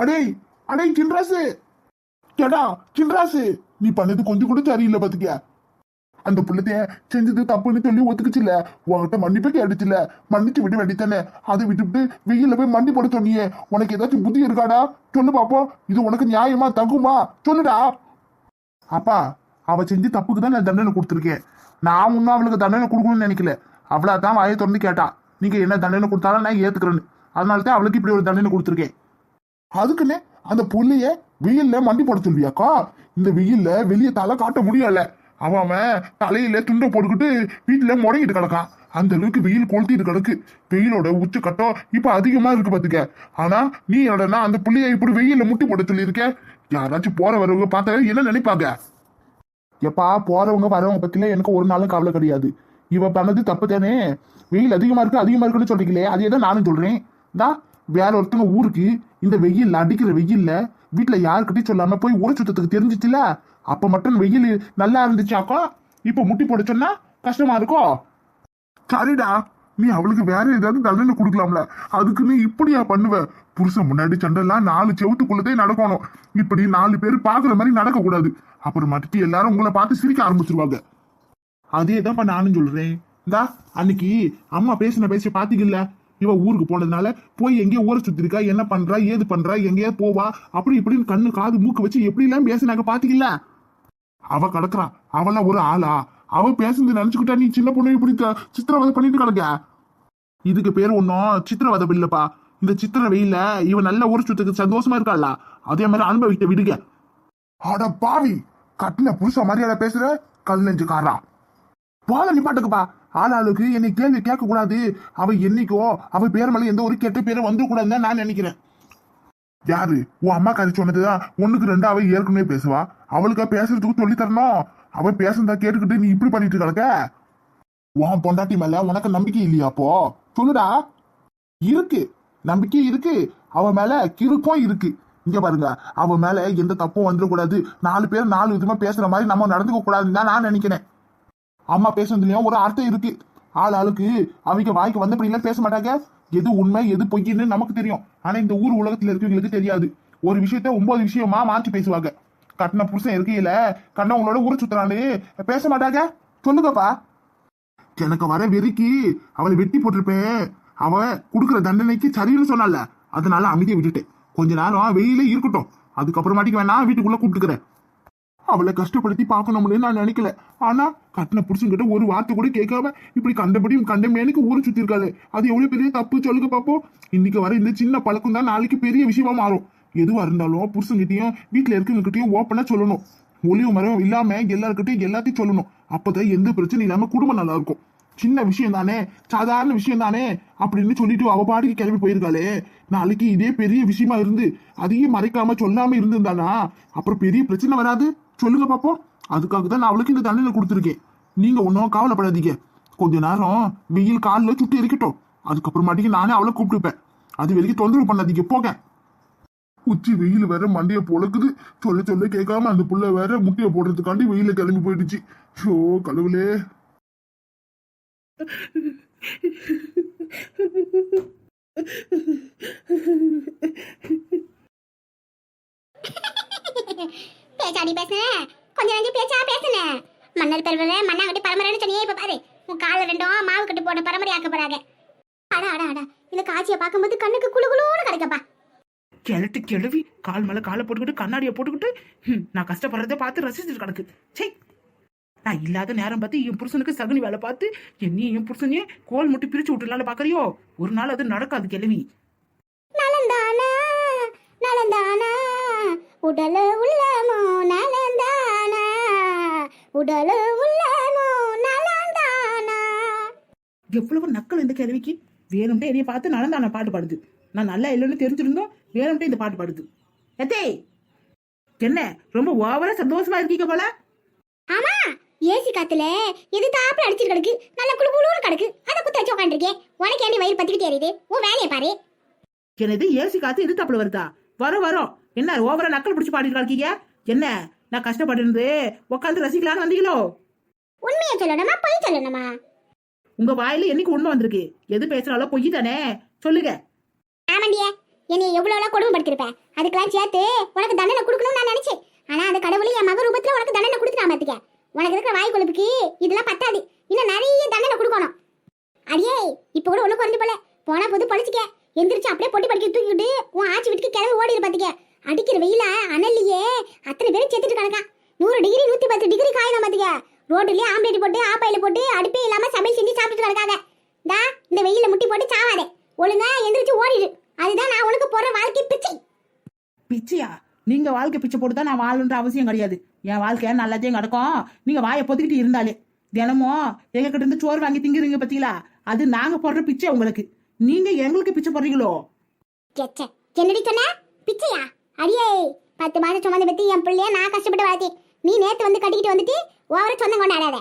அடே அடே சின்ராசு கேடா சின்ராசு நீ பண்ணது கொஞ்சம் கூட சரியில்லை பாத்துக்க. அந்த புள்ளத்தைய செஞ்சது தப்புன்னு சொல்லி ஒத்துக்குச்சுல உன்கிட்ட மன்னிப்பே கேட்டுச்சுல மன்னிச்சு விட்டு வேண்டித்தானே அதை விட்டுவிட்டு வெயில்ல போய் மண்ணி போட சொன்னியே. உனக்கு ஏதாச்சும் புத்தி இருக்காடா? சொல்லு பாப்போம். இது உனக்கு நியாயமா தகுமா? சொல்லுடா. அப்பா அவ செஞ்சு தப்புக்கு தான் நான் தண்டனை கொடுத்துருக்கேன். நான் இன்னும் அவளுக்கு தண்டனை கொடுக்கணும்னு நினைக்கல. அவளா தான் வாயை திறந்து கேட்டா. நீங்க என்ன தண்டனை கொடுத்தாலும் நான் ஏத்துக்கிறேன்னு. அதனால தான் அவளுக்கு இப்படி ஒரு தண்டனை கொடுத்துருக்கேன். அதுக்குன்னு அந்த புள்ளிய வெயில்ல மண்டி போட சொல்வியாக்கா இந்த வெயில்ல வெளியே தலை காட்ட முடியல. அவன் அவன் தலையில துண்டை போட்டுக்கிட்டு வீட்டுல முடங்கிட்டு கிடக்கான். அந்த அளவுக்கு வெயில் கொளுத்திட்டு கிடக்கு. வெயிலோட உச்ச கட்டம் இப்ப அதிகமா இருக்கு பாத்துக்க. ஆனா நீ என்னடனா அந்த புள்ளிய இப்படி வெயில முட்டி போட சொல்லியிருக்க? யாராச்சும் போற வரவங்க பார்த்தா என்ன நினைப்பாங்க? எப்பா போறவங்க வரவங்க பத்தில எனக்கு ஒரு நாளும் கவலை கிடையாது. இவ பண்ணது தப்பு தானே வெயில் அதிகமா இருக்கு அதிகமா இருக்குன்னு சொல்றீங்களே அதே தான் நானும் சொல்றேன். தான் வேற ஒருத்தங்க ஊருக்கு இந்த வெயில்ல அடிக்கிற வெயில்ல வீட்டுல யாருக்கிட்டையும் சொல்லாம போய் ஊரை சுத்தத்துக்கு தெரிஞ்சிச்சுல? அப்ப மட்டும் வெயில் நல்லா இருந்துச்சாக்கோ? இப்ப முட்டி போட சொன்னா கஷ்டமா இருக்கோ? சரிடா. நீ அவளுக்கு வேற ஏதாவது தண்டனை கொடுக்கலாம்ல. அதுக்கு நீ இப்படியா பண்ணுவ? புருஷன் முன்னாடி சண்டைலாம் நாலு செவத்துக்குள்ளதே நடக்கணும். இப்படி நாலு பேர் பாக்குற மாதிரி நடக்க கூடாது அப்புறமாட்டிக்கு எல்லாரும் உங்களை பார்த்து சிரிக்க ஆரம்பிச்சிருவாங்க. அதே தான் நானும் சொல்றேன். இந்தா அன்னைக்கு அம்மா பேசின பேசி பாத்தீங்கல்ல? இவ ஊருக்கு போனதுனால போய் எங்கேயோ ஊரை சுத்திருக்கா என்ன பண்றா ஏது பண்றா எங்கேயா போவா அப்படி இப்படின்னு கண்ணு காது மூக்கு வச்சு எப்படி எல்லாம் பேசினாங்க பாத்தீங்கல்ல அவ கிடக்குறா. அவெல்லாம் ஒரு ஆளா? அவ பேசுனது நினைச்சுக்கிட்டா நீ சின்ன பொண்ணு இப்படி சித்திரவதை பண்ணிட்டு கிடக்க? இதுக்கு பேர் ஒன்றும் சித்திரவதை இல்லப்பா. இந்த சித்திர வெயில இவன் நல்ல ஊர் சுத்துக்கு சந்தோஷமா இருக்காளா? அதே மாதிரி அனுபவிக்க விடுங்க. அட பாவி! கட்டின புருஷ மரியாதை பேசுற கல் நெஞ்சுக்காரா போத நிப்பாட்டுக்குப்பா ஆளாளுக்கு என்னை கேள்வி கேட்கக்கூடாது. அவ என்னைக்கோ அவ பேர் மேலே எந்த ஒரு கெட்ட பேரும் வந்துடக்கூடாதுன்னு தான் நான் நினைக்கிறேன். யாரு? உன் அம்மா கதை சொன்னதுதான். ஒண்ணுக்கு ரெண்டு அவ ஏற்கனவே பேசுவா. அவளுக்கா பேசுறதுக்கு சொல்லி தரணும் அவ பேசுறதா கேட்டுக்கிட்டு நீ இப்படி பண்ணிட்டு கிடக்க? உன் பொண்டாட்டி மேல உனக்கு நம்பிக்கை இல்லையா அப்போ? சொல்லுடா. இருக்கு. நம்பிக்கை இருக்கு. அவ மேல கிறுக்கும் இருக்கு. இங்க பாருங்க. அவ மேல எந்த தப்பும் வந்துடக்கூடாது. நாலு பேர் நாலு விதமா பேசுற மாதிரி நம்ம நடந்துக்க கூடாதுன்னு தான் நான் நினைக்கிறேன். அம்மா பேசுனதுலயும் ஒரு அர்த்தம் இருக்கு. ஆள் ஆளுக்கு அவங்க வாய்க்கு வந்தபடியெல்லாம் பேச மாட்டாங்க. எது உண்மை எது பொய்ன்னு நமக்கு தெரியும். ஆனா இந்த ஊர் உலகத்துல இருக்கவங்களுக்கு தெரியாது. ஒரு விஷயத்த ஒன்பது விஷயமா மாற்றி பேசுவாங்க. கட்டின புருஷன் இருக்கையில கண்ணவங்களோட ஊர் சுத்துறான்னு பேச மாட்டாங்க. சொல்லுங்கப்பா. எனக்கு வர வெறிக்கு அவளை வெட்டி போட்டிருப்பேன். அவ கொடுக்குற தண்டனைக்கு சரின்னு சொன்னால. அதனால அமைதியை விட்டுட்டேன். கொஞ்ச நேரம் வெயிலே இருக்கட்டும். அதுக்கப்புறமாட்டிக்கு வேணா வீட்டுக்குள்ள கூப்பிட்டுக்கிறேன். அவளை கஷ்டப்படுத்தி பார்க்கணும்னு நான் நினைக்கல. ஆனா கட்டின புருஷன்கிட்ட ஒரு வார்த்தை கூட கேட்காம இப்படி கண்டபடியும் கண்டமேனுக்கு ஊரை சுத்திருக்காரு அது எவ்வளவு பெரிய தப்பு சொல்லுங்க பாப்போம். இன்னைக்கு வர இந்த சின்ன பழக்கம் தான் நாளைக்கு பெரிய விஷயமா மாறும். எதுவா இருந்தாலும் புருஷன்கிட்டயும் வீட்டுல இருக்கவங்ககிட்டயும் ஓப்பனா சொல்லணும். ஒளிவு மரம் இல்லாம எல்லாருக்கிட்டையும் எல்லாத்தையும் சொல்லணும். அப்பதான் எந்த பிரச்சனையும் இல்லாம குடும்பம் நல்லா இருக்கும். சின்ன விஷயம் தானே சாதாரண விஷயம் தானே அப்படின்னு சொல்லிட்டு அவ பாட்டுக்கு கிளம்பி போயிருக்காளே. நாளைக்கு இதே பெரிய விஷயமா இருந்து அதையும் மறைக்காம சொல்லாம இருந்திருந்தானா? அப்புறம் பெரிய பிரச்சனை வராது. சொல்லுங்க பாப்போம். அதுக்காக தான் நான் அவளுக்கு இந்த தண்டனை கொடுத்துருக்கேன். நீங்க ஒன்றும் கவலைப்படாதீங்க. கொஞ்ச நேரம் வெயில் காலில் சுட்டி இருக்கட்டும். அதுக்கப்புறமாட்டிக்கு நானே அவளை கூப்பிட்டுப்பேன். அது வரைக்கும் தொந்தரவு பண்ணாதீங்க. போக உச்சி வெயில் வேற மண்டையை பொழக்குது. சொல்ல சொல்ல கேட்காம அந்த புள்ள வேற முட்டையை போடுறதுக்காண்டி வெயில கிளம்பி போயிடுச்சு. ஷோ கடவுளே. பேச்சாடி பேசுனேன் கொஞ்சம் கொஞ்சம் பேச்சா பேசுனேன் மன்னர் பெருவர மண்ணாங்கட்டி பரம்பரைன்னு சொன்னியே இப்ப பாரு. உன் கால ரெண்டும் மாவு கட்டு போட்ட பரம்பரை ஆக்க போறாங்க. அட அட அட. இந்த காட்சியை பார்க்கும்போது கண்ணுக்கு குளு குளுன்னு கிடைக்கப்பா கிழட்டு கிழவி கால் மேல காலை போட்டுக்கிட்டு கண்ணாடியை போட்டுக்கிட்டு நான் கஷ்டப்படுறத பார்த்து ரசிச்சுட்டு கிடக்கு. சே நான் இல்லாத நேரம் பார்த்து என் புருஷனுக்கு சகுனி வேலை பார்த்து என்னையும் என் புருஷனையும் கோல் முட்டி பிரிச்சு விட்டுலான்னு பாக்குறியோ ஒரு நாள் அது நடக்காது கிழவி. நலந்தானா நலந்தானா. உடல உள்ளமோ நலந்தானா? உடல உள்ளமோ நலந்தானா? எவ்வளவு நக்கல் இந்த கிழவிக்கு வேணும்ட்டே என்னைய பார்த்து நடந்தான பாட்டு பாடுது. நான் நல்லா இல்லைன்னு தெரிஞ்சிருந்தோம் வேணும்ட்டே இந்த பாட்டு பாடுது. எத்தே! என்ன? ரொம்ப ஓவரா சந்தோஷமா இருக்கீங்க போல? ஆமா! ஏசி காத்துல எது தாப்புல அடிச்சிட்டு கிடக்கு? நல்ல குளு குளுன்னு கிடக்கு. அதை குத்த வச்சு உட்காந்துருக்கேன் உனக்கு ஏண்டி வயிறு பத்திக்கிட்டு எறியுது உன் வேலையை பாரு. என்னது ஏசி காத்து எது தப்புல வருதா? வரும் வரும். என்ன ஓவரா நக்கல் பிடிச்சு பாடிட்டு இருக்கீங்க என்ன நான் கஷ்டப்பட்டு உட்காந்து ரசிக்கலான்னு வந்தீங்களோ? உண்மையை சொல்லணுமா பொய் சொல்லணுமா? உங்க வாயில என்னைக்கு உண்மை வந்திருக்கு? எது பேசுறாலோ பொய் தானே? சொல்லுங்க. ஆமாண்டியே என்னை எவ்வளோலாம் கொடுமைப்படுத்திருப்பேன். அதுக்கெல்லாம் சேர்த்து உனக்கு தண்டனை கொடுக்கணும்னு நான் நினைச்சேன். ஆனா அந்த கடவுள் என் மக ரூபத்துல உனக்கு தண்டனை கொடுத்துட்டான் பாத்துக்க. உனக்கு இருக்கிற வாய் கொழுப்புக்கு இதெல்லாம் பத்தாது. இன்னும் நிறைய தண்டனை கொடுக்கணும். அடியே இப்போ கூட ஒண்ணு குறைஞ்சு போல. போனா போது பழிச்சுக்க. எந்திரிச்சு அப்படியே பொட்டி படிக்க தூக்கிட்டு உன் ஆச்சி வீட்டுக்கு கிளம்பி ஓடிடு பாத்துக்க. அடிக்கிற வெயில? அனல்லையே. அத்தனை பேரும் செத்துட்டு கிடக்கா நூறு டிகிரி நூத்தி பத்து டிகிரி காயணும் பாத்துக்க. ரோட்டுலயே ஆம்லேட் போட்டு ஆப்பாயில போட்டு அடுப்பே இல்லாம சமையல் செஞ்சு சாப்பிட்டுட்டு கிடக்காங்க டா இந்த வெயில முட்டி போட்டு சாவாதே. ஒழுங்கா எந்திரிச்சு ஓடிடு அதுதான் நான் உனக்கு போற வாழ்க்கை பிச்சை. பிச்சையா? நீங்க வாழ்க்கை பிச்சை போட்டு தான் நான் வாழணுன்ற அவசியம் கிடையாது. என் வாழ்க்கை நல்லாத்தையும் கிடக்கும் நீங்க வாயை பொத்திக்கிட்டு இருந்தாலே. தினமும் எங்க கிட்ட இருந்து சோறு வாங்கி திங்குறீங்க பத்தீங்களா? அது நாங்க போடுற பிச்சை உங்களுக்கு. நீங்க எங்களுக்கு பிச்சை போடுறீங்களோ? என்னடி சொன்ன? பிச்சையா? அடியே பத்து மாதம் சுமந்து பத்தி என் பிள்ளைய நான் கஷ்டப்பட்டு வளர்த்தேன். நீ நேத்து வந்து கட்டிக்கிட்டு வந்துட்டு ஓவர சொந்தம் கொண்டாடாத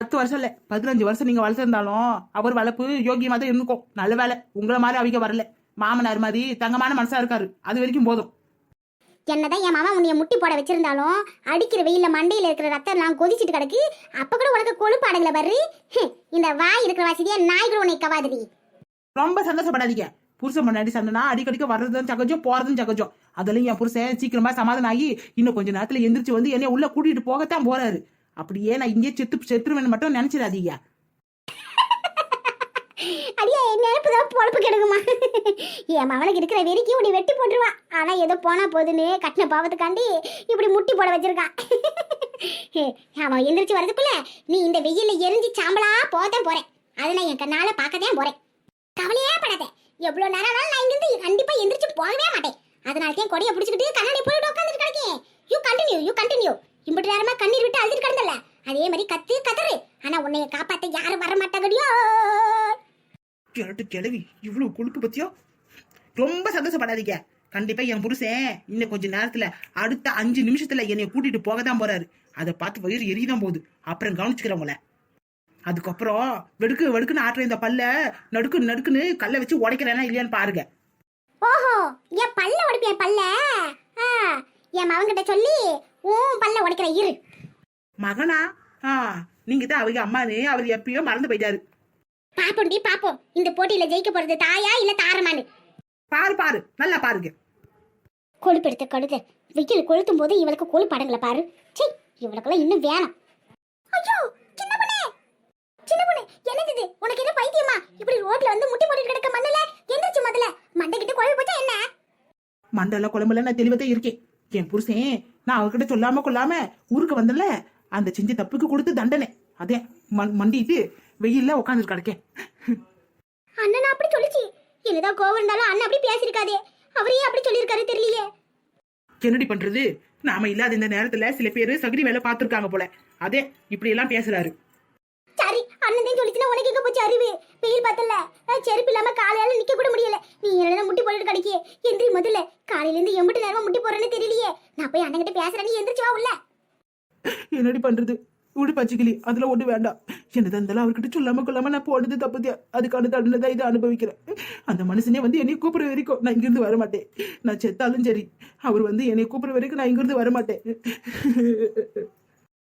பத்து வருஷம் இல்ல பதினஞ்சு வருஷம் நீங்க வளர்த்திருந்தாலும் அவர் வளர்ப்பு யோகியமா தான் இருந்துக்கும். நல்ல வேலை உங்களை மாதிரி அவங்க வரல. மாமனார் மாதிரி தங்கமான மனசா இருக்காரு. அது வரைக்கும் போதும். என்னதான் என் மாமா உன்னைய முட்டி போட வச்சிருந்தாலும் அடிக்கிற வெயில்ல மண்டையில இருக்கிற ரத்தம் எல்லாம் கொதிச்சிட்டு கிடக்கு. அப்ப கூட உனக்கு கொழுப்பு அடங்கல பாரு. இந்த வாய் இருக்கிற வாசிதியா நாய் கூட உன்னை கவாதுடி. ரொம்ப சந்தோஷப்படாதீங்க. புருஷன் முன்னாடி சண்டைனா அடிக்கடிக்க வர்றதும் சகஜம் போறதும் சகஜம். அதுலயும் என் புருஷன் சீக்கிரமா சமாதானம் ஆகி இன்னும் கொஞ்ச நேரத்துல எந்திரிச்சு வந்து என்னைய உள்ள கூட்டிட்டு போகத்தான் போறாரு. அப்படியே நான் இங்கே செத்து செத்துருவேன் மட்டும் நினைச்சிடாதீங்க. அடியே நெருப்பு தான் பொழப்பு கெடுக்குமா? என் மவனுக்கு இருக்கிற வெறிக்கு உன்னை வெட்டி போட்டுருவான் ஆனா ஏதோ போனா போதுன்னு கட்டின பாவத்துக்காண்டி இப்படி முட்டி போட வச்சிருக்கான் அவன் எந்திரிச்சு வரதுக்குள்ள நீ இந்த வெயில்ல எரிஞ்சு சாம்பலா போதான் போறேன். அதை நான் என் கண்ணால பார்க்கதான் போறேன். கவலையே படாத. எவ்வளவு நேரம் ஆனாலும் நான் இங்கிருந்து கண்டிப்பா எந்திரிச்சு போகவே மாட்டேன். அதனால தான் கொடியை பிடிச்சிக்கிட்டு கண்ணாடி போட்டு உட்காந்துட்டு கிடக்கேன். யூ கண்டினியூ யூ கண்டினியூ இம்பட்டு நேரமா கண்ணீர் விட்டு அழுதுட்டு கிடந்தல அதே மாதிரி கத்து கதறு. ஆனா உன்னைய காப்பாத்த யாரும் வர மாட்டாங்கடியோ? கேட்டு கிளவி இவ்வளவு கொழுப்பு பத்தியோ? ரொம்ப சந்தோஷப்படாதீங்க. கண்டிப்பா என் புருஷன் இன்னும் கொஞ்ச நேரத்துல அடுத்த அஞ்சு நிமிஷத்துல என்னை கூட்டிட்டு போக தான் போறாரு. அதை பார்த்து வயிறு எரியதான் போகுது. அப்புறம் கவனிச்சுக்கிறேன் அதுக்கப்புறம் வெடுக்கு வெடுக்குன்னு ஆட்டுற இந்த பல்ல நடுக்கு நடுக்குன்னு கல்லை வச்சு உடைக்கிறேனா இல்லையான்னு பாருங்க. ஓஹோ என் பல்ல உடைப்பேன் பல்ல? ஆ, என் மவன்கிட்ட சொல்லி உன் பல்ல உடைக்கிற இரு. மகனா? ஆ நீங்க தான் அவங்க அம்மானு அவர் எப்பயோ மறந்து போயிட்டாரு. பாப்போண்டி பாப்போம். இந்த போட்டியில ஜெயிக்க போறது தாயா இல்ல தாரமானு பாரு பாரு. நல்லா பாருங்க. கொழுப்பெடுத்து கடுத்து வெயில் கொளுத்தும் போது இவளுக்கு கொழுப்பு அடங்கல பாரு. சீ இவளுக்கெல்லாம் இன்னும் வேணும். ஐயோ சின்ன பொண்ணு என்னது இது? உனக்கு என்ன பைத்தியமா? இப்படி ரோட்ல வந்து முட்டி போட்டுட்டு கிடக்க மண்ணுல? எந்திரிச்சு முதல்ல. மண்டை கிட்ட குழம்பு போச்சா என்ன? மண்டல குழம்புல நான் தெளிவத்தே இருக்கேன். என் புருஷன் நான் அவர்கிட்ட சொல்லாம கொள்ளாம ஊருக்கு வந்தல அந்த செஞ்ச தப்புக்கு கொடுத்து தண்டனை. அதே மண் மண்டிட்டு வெயில்ல உட்காந்துட்டு கிடக்கேன். அண்ணன் அப்படி சொல்லிச்சு. என்னதான் கோவம் இருந்தாலும் அண்ணன் அப்படி பேசிருக்காதே அவரே அப்படி சொல்லியிருக்காரு தெரியலையே. என்னடி பண்றது? நாம இல்லாத இந்த நேரத்துல சில பேரு சகுடி வேலை பார்த்திருக்காங்க போல. அதே இப்படி எல்லாம் பேசுறாரு. அண்ணன் சொல்லிச்சுன்னா உனக்கு எங்க போச்சு அறிவு? வெயில் பார்த்தல. செருப்பு இல்லாம காலையால நிக்க கூட முடியல. நீ என்ன முட்டி போட்டுட்டு கிடைக்கே எந்திரி முதல்ல. காலையில இருந்து எம்பிட்டு நேரமா முட்டி போறேன்னு தெரியலையே. நான் போய் அண்ணன் கிட்ட பேசுறேன். நீ எந்திரிச்சு வா உள்ள. என்னடி பண்றது? விடு பச்சைக்கிளி. அதுல ஒண்ணு வேண்டாம். என்னதான் இருந்தாலும் அவர்கிட்ட சொல்லாம கொள்ளாம நான் போனது தப்புதியா? அதுக்கான தண்டனை இதை அனுபவிக்கிறேன். அந்த மனுஷனே வந்து என்னை கூப்பிடுற வரைக்கும் நான் இங்கிருந்து வர மாட்டேன். நான் செத்தாலும் சரி அவர் வந்து என்னை கூப்பிடுற வரைக்கும் நான் இங்கிருந்து வர மாட்டேன்.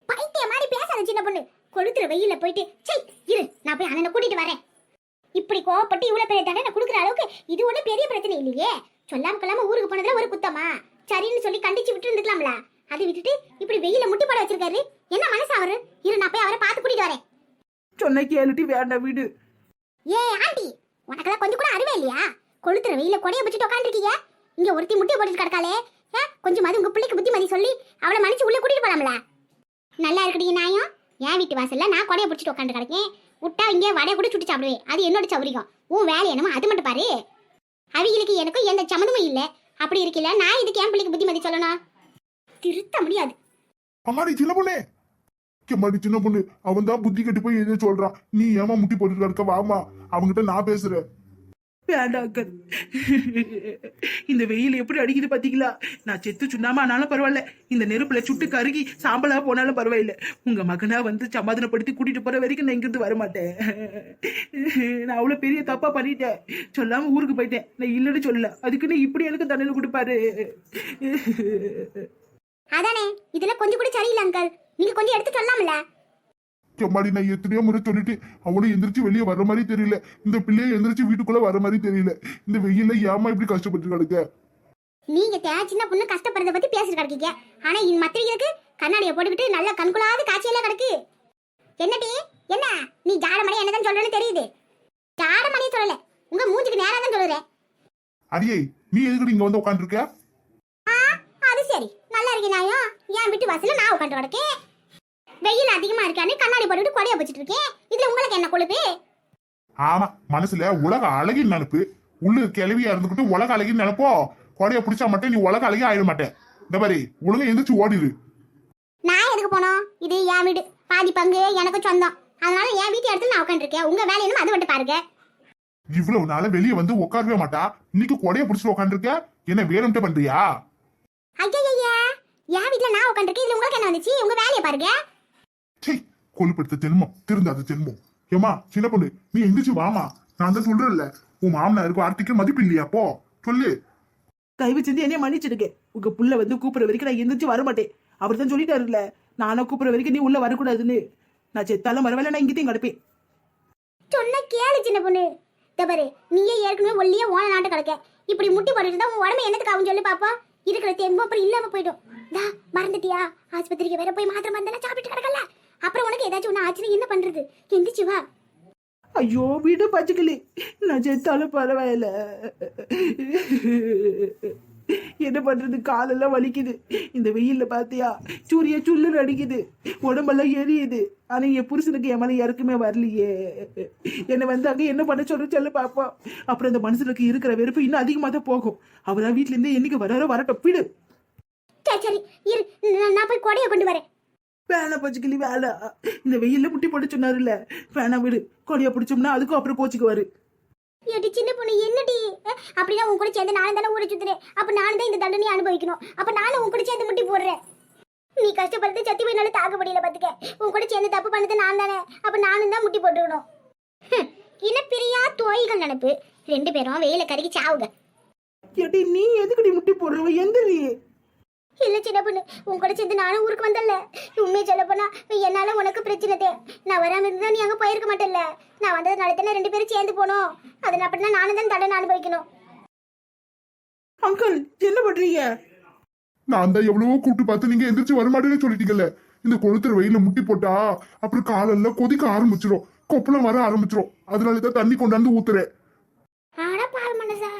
பைத்திய மாதிரி பேசாத சின்ன பொண்ணு. கொளுத்துற வெயில்ல போயிட்டு சை இரு நான் போய் அண்ணனை கூட்டிட்டு வரேன். இப்படி கோவப்பட்டு இவ்வளவு பெரிய தண்டனை கொடுக்குற அளவுக்கு இது ஒண்ணும் பெரிய பிரச்சனை இல்லையே. சொல்லாம கொள்ளாம ஊருக்கு போனதுல ஒரு குத்தமா? சரின்னு சொல்லி கண்டிச்சு விட்டு இருந்துக்கலாம்ல அதை விட்டுட்டு இப்படி வெயில முட்டி போட வச்சிருக்காரு. என்ன மனசு அவரு? இரு நான் போய் அவரை பார்த்து கூட்டிட்டு வரேன். சொன்ன கேளுட்டி வேண்டாம் வீடு. ஏ ஆண்டி உனக்கெல்லாம் கொஞ்சம் கூட அறிவே இல்லையா? கொளுத்துற வெயில கொடைய வச்சுட்டு உட்காந்துருக்கீங்க இங்க ஒருத்தி முட்டி போட்டுட்டு கிடக்காளே. ஏ, கொஞ்சமாவது உங்க பிள்ளைக்கு புத்திமதி சொல்லி அவளை மன்னிச்சு உள்ள கூட்டிட்டு போலாம்ல. நல்லா இருக்குடி நாயம். என் வீட்டு வாசல்ல நான் கொடையை பிடிச்சிட்டு உட்காந்து கிடக்கேன். விட்டா இங்கே வடைய கூட சுட்டு சாப்பிடுவேன். அது என்னோட சௌரியம். உன் வேலை என்னமோ அது மட்டும் பாரு. அவிகளுக்கு எனக்கும் எந்த சம்மந்தமும் இல்லை. அப்படி இருக்கல நான் இதுக்கு என் பிள்ளைக்கு புத்திமதி சொல்லணும் திருத்த முடியாது. அம்மாடி சின்ன பொண்ணு. அம்மாடி சின்ன பொண்ணு. அவன் தான் புத்தி கட்டி போய் எதுவும் சொல்றான். நீ ஏமா முட்டி போட்டுட்டு இருக்க வாமா அவங்ககிட்ட நான் பேசுறேன். வேண்டாக்கள் இந்த வெயில் எப்படி அடிக்குது பாத்தீங்களா? நான் செத்து சுண்ணாம ஆனாலும் பரவாயில்ல. இந்த நெருப்புல சுட்டு கருகி சாம்பலா போனாலும் பரவாயில்ல. உங்க மகனா வந்து சமாதானப்படுத்தி கூட்டிட்டு போற வரைக்கும் நான் இங்கிருந்து வர மாட்டேன் நான் அவ்வளவு பெரிய தப்பா பண்ணிட்டேன். சொல்லாம ஊருக்கு போயிட்டேன். நான் இல்லைன்னு சொல்லல. அதுக்குன்னு இப்படி எனக்கு தண்டனை கொடுப்பாரு. அதானே இதெல்லாம் கொஞ்சம் கூட சரியில்லை அங்கல் நீங்க கொஞ்சம் எடுத்து சொல்லலாம்ல செம்மாடி நான் எத்தனையோ முறை சொல்லிட்டு அவனும் எந்திரிச்சு வெளியே வர மாதிரி தெரியல. இந்த பிள்ளைய எந்திரிச்சு வீட்டுக்குள்ள வர மாதிரி தெரியல. இந்த வெயில்ல ஏமா இப்படி கஷ்டப்பட்டு கிடக்க நீங்க சின்ன பொண்ணு கஷ்டப்படுறத பத்தி பேசிட்டு கிடக்கீங்க. ஆனா இந்த மத்திரிகளுக்கு கண்ணாடியை போட்டுக்கிட்டு நல்ல கண்குளாத காட்சியெல்லாம் கிடக்கு. என்னடி என்ன? நீ ஜாடமணி என்னதான் சொல்றேன்னு தெரியுது. ஜாடமணி சொல்லல. உங்க மூஞ்சுக்கு நேரா தான் சொல்லுறேன் அடியே நீ எதுக்கு இங்க வந்து உட்காந்துருக்க ஆ அது சரி. நல்லா இருக்கேன் நாயும் என் வீட்டு வாசல்ல நான் உட்காந்து கிடக்கேன். வெயில் அதிகமா இருக்கான்னு கண்ணாடி போட்டுக்கிட்டு கொடையை வச்சுட்டு இருக்கேன். இதுல உங்களுக்கு என்ன கொழுப்பு? ஆமா மனசுல உலக அழகின் நினப்பு. உள்ள கிளவியா இருந்துகிட்டு உலக அழகின் நினைப்போ? கொடைய பிடிச்சா மட்டும் நீ உலக அழகே ஆயிட மாட்டேன் இந்த மாதிரி ஒழுங்கா எந்திரிச்சு ஓடிடு நான் எதுக்கு போனோம்? இது என் வீடு. பாதி பங்கு எனக்கு சொந்தம். அதனால என் வீட்டு இடத்துல நான் உட்காந்துருக்கேன் உங்க வேலை என்னமோ அது மட்டும் பாருங்க. இவ்வளவு நாள வெளியே வந்து உட்காரவே மாட்டா. இன்னைக்கு கொடைய பிடிச்சிட்டு உட்காந்துருக்க என்ன வேணும்ட்டு பண்றியா? ஐயா என் வீட்ல நான் உட்காந்துருக்கேன் இதுல உங்களுக்கு என்ன வந்துச்சு? உங்க வேலையை பாருங்க. சே கொழுப்படுத்த தென்மம் திருந்தாத தென்மம் ஏமா சின்ன பொண்ணு நீ எந்திரிச்சு வாமா நான் தான் சொல்றேன்ல உன் மாமனாருக்கு வார்த்தைக்கு மதிப்பு இல்லையா போ. சொல்லு. தயவு செஞ்சு என்னைய மன்னிச்சிடுங்க. உங்க புள்ள வந்து கூப்பிடுற வரைக்கும் நான் எந்திரிச்சு வர மாட்டேன் அவர் தான் சொல்லிட்டாருல்ல நானும் கூப்பிடுற வரைக்கும் நீ உள்ள வரக்கூடாதுன்னு. நான் செத்தாலும் வரவேல நான் இங்கத்தையும் கிடப்பேன். சொன்ன கேளு சின்ன பொண்ணு. இந்த பாரு நீயே ஏற்கனவே ஒல்லியே ஓன நாட்டு கிடக்க. இப்படி முட்டி போட்டுட்டு உன் உடம்பு என்னத்துக்கு ஆகும் சொல்லு பாப்பா. இருக்கிற தெம்பு அப்புறம் இல்லாம போயிடும். தா மறந்துட்டியா? ஆஸ்பத்திரிக்கு வேற போய் மாத்திரை மருந்தெல்லாம் சாப்பிட்டு கிடக்கல. அப்புறம் உனக்கு ஏதாச்சும் ஒண்ணு ஆச்சுன்னா என்ன பண்றது? எந்திரிச்சு வா. ஐயோ வீடு பச்சுக்கலி நான் செத்தாலும் பரவாயில்ல. என்ன பண்றது? காலெல்லாம் வலிக்குது. இந்த வெயில்ல பாத்தியா சூரிய சுள்ளுன்னு அடிக்குது. உடம்பெல்லாம் எரியுது. ஆனா என் புருஷனுக்கு என் மேல யாருக்குமே வரலையே. என்னை வந்து அங்க என்ன பண்ண சொல்ற சொல்ல பாப்போம். அப்புறம் இந்த மனுஷனுக்கு இருக்கிற வெறுப்பு இன்னும் அதிகமா தான் போகும். அவரா வீட்ல இருந்து என்னைக்கு வராரோ வரட்டும். விடு. சரி சரி. இரு. நான் நான் போய் கொடையை கொண்டு வரேன். வேணாம் பச்சுக்கிளி வேணாம் இந்த வெயில்ல முட்டி போட்டு சொன்னாருல்ல. வேணாம் விடு. கொடியா பிடிச்சோம்னா அதுக்கும் அப்புறம் போச்சுக்குவாரு. ஏடி சின்ன பொண்ணு என்னடி? அஹ், அப்படின்னா உன் கூட சேர்ந்து நானும் தானே ஊரை சுத்துறேன். அப்ப நானும் தான் இந்த தண்டனையை அனுபவிக்கணும். அப்ப நானும் உன் கூட சேர்ந்து முட்டி போடுறேன். நீ கஷ்டப்படுறது சத்தி போயினால தாக்க முடியல பாத்துக்க. உன் கூட சேர்ந்து தப்பு பண்ணது நான் தானே. அப்ப நானும் தான் முட்டி போட்டுக்கணும். இனப்பிரியா தோய்கள் நினைப்பு? ரெண்டு பேரும் வெயில கருகி சாவுங்க. ஏடி நீ எதுக்குடி முட்டி போடுறவ எந்திரி. இல்ல சின்ன பொண்ணு உன் கூட சேர்ந்து நானும் ஊருக்கு வந்தல்ல உண்மையை சொல்ல போனா என்னால உனக்கு பிரச்சனை தே. நான் வராம இருந்தா நீ அங்க போயிருக்க மாட்டேல்ல நான் வந்ததுனால தானே ரெண்டு பேரும் சேர்ந்து போனோம். அதனால அப்படின்னா நானும் தான் தண்டனை அனுபவிக்கணும் அங்கிள் என்ன பண்றீங்க? நான் தான் எவ்வளவோ கூப்பிட்டு பார்த்து நீங்க எந்திரிச்சு வரமாட்டேன்னு சொல்லிட்டீங்கல்ல. இந்த கொளுத்துற வெயில முட்டி போட்டா அப்புறம் காலெல்லாம் கொதிக்க ஆரம்பிச்சிரும். கொப்பளம் வர ஆரம்பிச்சிரும். அதனால தான் தண்ணி கொண்டாந்து ஊத்துறேன். ஆனா பாரு மனசா.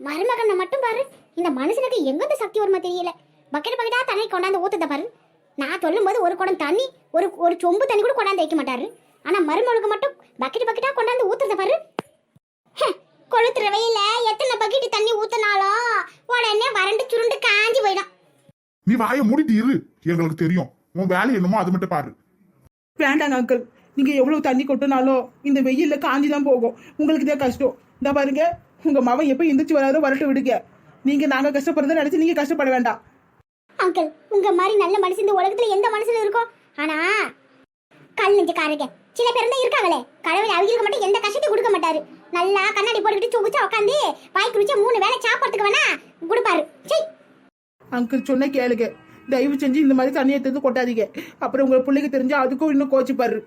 மருமகனை மட்டும் பாரு. இந்த மனுஷனுக்கு எங்கிருந்து சக்தி வருமா தெரியல. பக்கெட் பக்கெட்டா தண்ணி கொண்டாந்து ஊத்துத பாரு. நான் சொல்லும்போது ஒரு குடம் தண்ணி ஒரு ஒரு சொம்பு தண்ணி கூட கொண்டாந்து வைக்க மாட்டாரு. ஆனா மருமகளுக்கு மட்டும் பக்கெட் பக்கெட்டா கொண்டாந்து ஊத்துறத பாரு. கொளுத்துற வெயில எத்தனை பக்கெட் தண்ணி ஊத்துனாலும் உடனே வறண்டு சுருண்டு காஞ்சி போயிடும். நீ வாயை மூடிட்டு இரு. எங்களுக்கு தெரியும். உன் வேலை என்னமோ அது மட்டும் பாரு. வேண்டாங்க அங்கிள் நீங்க எவ்வளவு தண்ணி கொட்டினாலும் இந்த வெயில்ல காஞ்சி தான் போகும். உங்களுக்கு தான் கஷ்டம். இந்த பாருங்க உங்க மவன் எப்ப எந்திரிச்சு வராரோ வரட்டு விடுங்க. நீங்க நாங்க கஷ்டப்படுறத நினைச்சு நீங்க கஷ்டப்பட வேண்டாம். அங்கிள் உங்க மாதிரி நல்ல மனுஷன் இந்த உலகத்துல எந்த மனுஷனும் இருக்கும்? ஆனா கல் நெஞ்சக்காரங்க. சில பேர் தான் இருக்காங்களே. கடவுள் அவங்களுக்கு மட்டும் எந்த கஷ்டத்தையும் கொடுக்க மாட்டாரு. நல்லா கண்ணாடி போட்டுக்கிட்டு சுகுச்சா உட்காந்து வாய் குடிச்சா மூணு வேளை சாப்பிட்றதுக்கு வேணா கொடுப்பாரு. சீ அங்கிள் சொன்ன கேளுங்க. தயவு செஞ்சு இந்த மாதிரி தண்ணியை எடுத்து கொட்டாதீங்க. அப்புறம் உங்க பிள்ளைக்கு தெரிஞ்சா அதுக்கும் இன்னும் கோச்சிப்பாரு.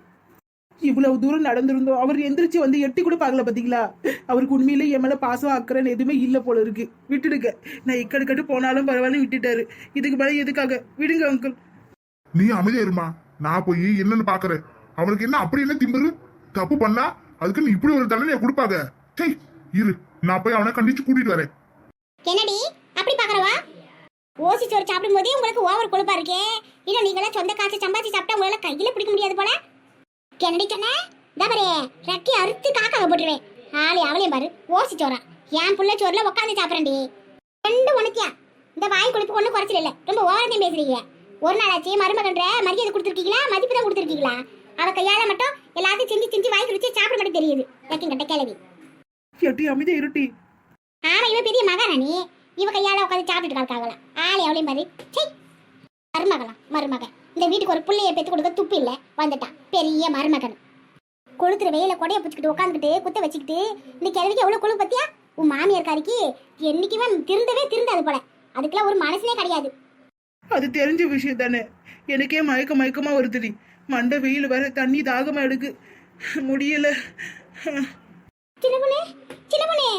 இவ்வளவு தூரம் நடந்திருந்தோம். அவர் எந்திரிச்சு வந்து எட்டி கூட பார்க்கல பாத்தீங்களா? அவருக்கு உண்மையிலே என் மேல பாசம் அக்கறைன்னு எதுவுமே இல்ல போல இருக்கு. விட்டுடுங்க. நான் இக்கடுக்கட்டு போனாலும் பரவாயில்ல விட்டுட்டாரு. இதுக்கு மேல எதுக்காக? விடுங்க அங்கிள் நீ அமைதியா இருமா. நான் போய் என்னன்னு பாக்குறேன். அவனுக்கு என்ன அப்படி என்ன திமிரு? தப்பு பண்ணா அதுக்கு நீ இப்படி ஒரு தண்டனையை கொடுப்பாங்க சரி இரு. நான் போய் அவனை கண்டிச்சு கூட்டிட்டு வரேன். என்னடி? அப்படி பாக்குறவா? ஓசி சோறு சாப்பிடும் போதே உங்களுக்கு ஓவர் கொழுப்பா இருக்கே. இன்னும் நீங்களா சொந்த காசு சம்பாதிச்சு சாப்பிட்டா உங்களால கையில பிடிக்க முடியாது போல. என்னடி சொன்ன? தபரே ரெட்டி அறுத்து காக்காக போட்டுருவேன். ஆளே அவளையும் பாரு ஓசி சோறா என் புள்ள சோறுல உட்காந்து சாப்பிட்றேன்டி. ரெண்டு உனக்கியா இந்த வாய் கொழுப்பு ஒன்றும் குறைச்சல இல்ல ரொம்ப ஓவரத்தையும் பேசுறீங்க. ஒரு நாளாச்சு மருமகன்ற மரியாதை கொடுத்துருக்கீங்களா? மதிப்பு தான் கொடுத்துருக்கீங்களா? அவ கையால மட்டும் எல்லாத்தையும் செஞ்சு செஞ்சு வாய்க்கு ருச்சி சாப்பிட மட்டும் தெரியுது. லக்கிங் கட்ட கிளவி. எட்டி அமைதியா இருட்டி. ஆமா இவ பெரிய மகாராணி இவ கையால உட்காந்து சாப்பிட்டுட்டு இருக்காங்களா ஆளே அவளையும் பாரு. சை மருமகளாம் மருமகன். இந்த வீட்டுக்கு ஒரு புள்ளைய பெத்து கொடுக்க துப்பு இல்ல. வந்துட்டான். பெரிய மருமகன். கொளுத்துற வெயில கொடைய பிடிச்சிக்கிட்டு உட்காந்துக்கிட்டு குத்த வச்சுக்கிட்டு இந்த கிழவிக்கு எவ்வளவு கொழு பத்தியா? உன் மாமியார் காரிக்கு என்னைக்குமே திருந்தவே திருந்தாது போல. அதுக்கெல்லாம் ஒரு மனசுலே கிடையாது. அது தெரிஞ்ச விஷயம் தானே. எனக்கே மயக்க மயக்கமா வருதுடி. மண்டை வெயில் வேற தண்ணி தாகமா எடுக்கு முடியல. சின்ன பொண்ணு சின்ன பொண்ணு